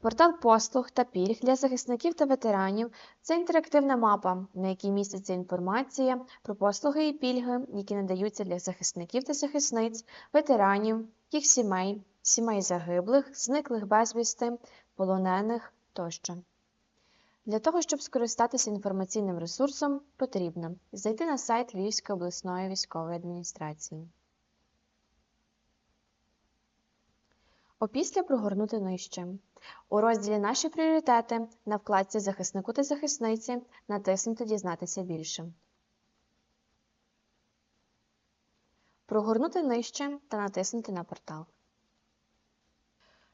Портал послуг та пільг для захисників та ветеранів це інтерактивна мапа, на якій міститься інформація про послуги і пільги, які надаються для захисників та захисниць, ветеранів, їх сімей, сімей загиблих, зниклих безвісти, полонених тощо. Для того, щоб скористатися інформаційним ресурсом, потрібно зайти на сайт Львівської обласної військової адміністрації. Опісля прогорнути нижче. У розділі Наші пріоритети на вкладці Захиснику та захисниці натиснути Дізнатися більше. Прогорнути нижче та натиснути на портал.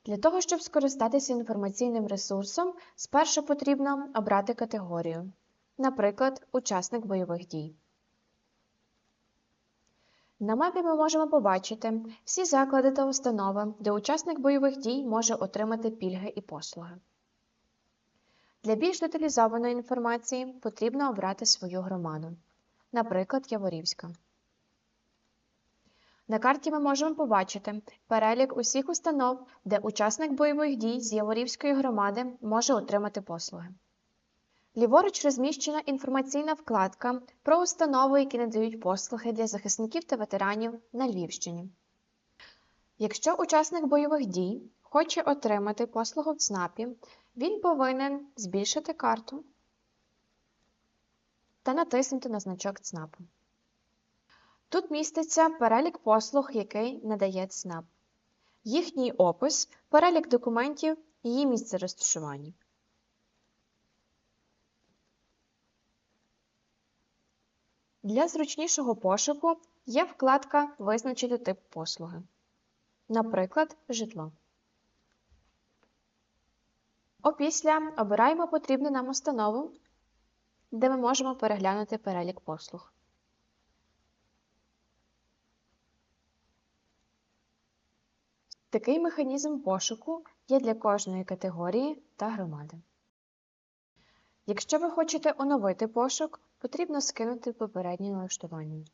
Для того, щоб скористатися інформаційним ресурсом, спершу потрібно обрати категорію, наприклад, учасник бойових дій. На мапі ми можемо побачити всі заклади та установи, де учасник бойових дій може отримати пільги і послуги. Для більш деталізованої інформації потрібно обрати свою громаду, наприклад, Яворівська. На карті ми можемо побачити перелік усіх установ, де учасник бойових дій з Яворівської громади може отримати послуги. Ліворуч розміщена інформаційна вкладка про установи, які надають послуги для захисників та ветеранів на Львівщині. Якщо учасник бойових дій хоче отримати послугу в ЦНАПі, він повинен збільшити карту та натиснути на значок ЦНАПу. Тут міститься перелік послуг, який надає ЦНАП, їхній опис, перелік документів її місце розташування. Для зручнішого пошуку є вкладка Визначити тип послуги. Наприклад, житло. Опісля обираємо потрібну нам установу, де ми можемо переглянути перелік послуг. Такий механізм пошуку є для кожної категорії та громади. Якщо ви хочете оновити пошук, потрібно скинути попереднє налаштування.